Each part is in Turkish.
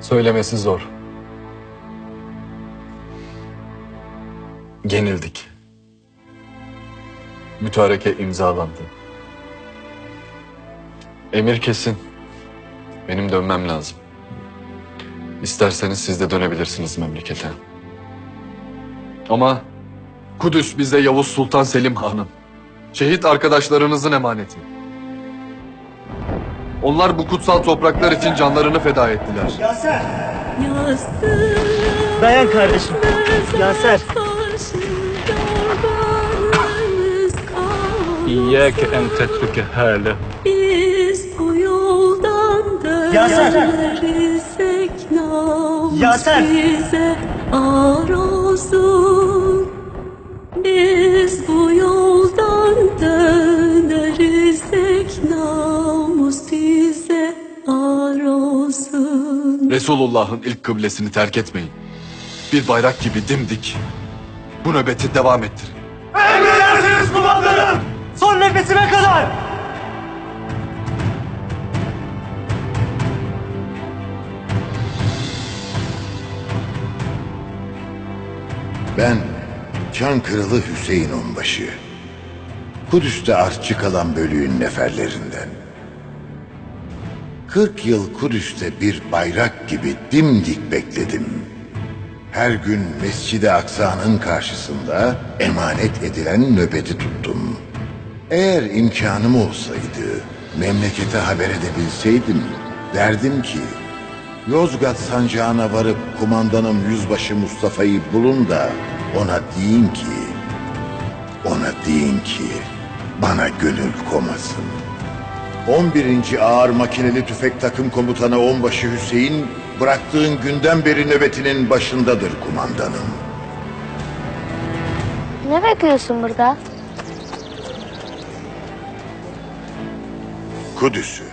Söylemesi zor. Yenildik. Mütareke imzalandı. Emir kesin. Benim dönmem lazım. İsterseniz siz de dönebilirsiniz memlekete. Ama Kudüs bize Yavuz Sultan Selim Han'ın, şehit arkadaşlarınızın emaneti. Onlar bu kutsal topraklar için canlarını feda ettiler. Yaser! Dayan kardeşim. Yaser! İyyâke en tetruke hâle. Biz bu yoldan Yaser! dönersek namus Yaser! bize ağır olsun. Biz bu Resulullah'ın ilk kıblesini terk etmeyin. Bir bayrak gibi dimdik. Bu nöbeti devam ettirin. Emredersiniz kumandanım! Son nefesime kadar! Ben Çankırılı Hüseyin Onbaşı. Kudüs'te artçı kalan bölüğün neferlerinden. 40 yıl Kudüs'te bir bayrak gibi dimdik bekledim. Her gün Mescid-i Aksa'nın karşısında emanet edilen nöbeti tuttum. Eğer imkanım olsaydı, memlekete haber edebilseydim, derdim ki, Yozgat sancağına varıp kumandanım Yüzbaşı Mustafa'yı bulun da ona deyin ki, ona deyin ki bana gönül komasın. 11. Ağır Makineli Tüfek Takım Komutanı Onbaşı Hüseyin bıraktığın günden beri nöbetinin başındadır kumandanım. Ne bekliyorsun burada? Kudüs'ü.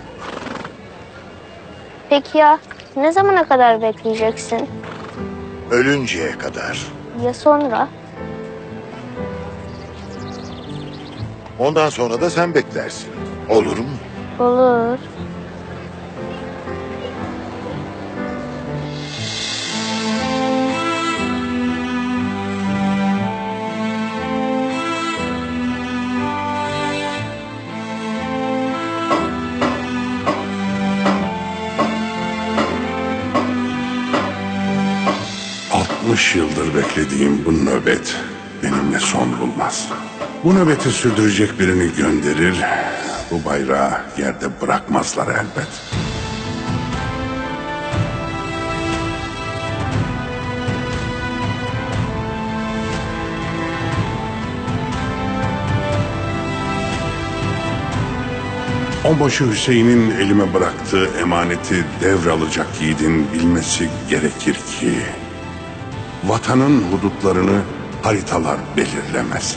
Peki ya ne zamana kadar bekleyeceksin? Ölünceye kadar. Ya sonra? Ondan sonra da sen beklersin. Olur mu? Olur. Altmış yıldır beklediğim bu nöbet benimle son bulmaz. Bu nöbeti sürdürecek birini gönderir, bu bayrağı yerde bırakmazlar elbet. Onbaşı Hüseyin'in elime bıraktığı emaneti devralacak yiğidin bilmesi gerekir ki... ...vatanın hudutlarını haritalar belirlemez.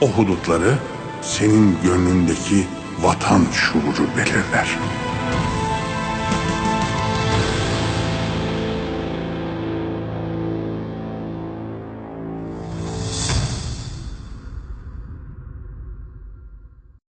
O hudutları senin gönlündeki vatan şuuru belirler.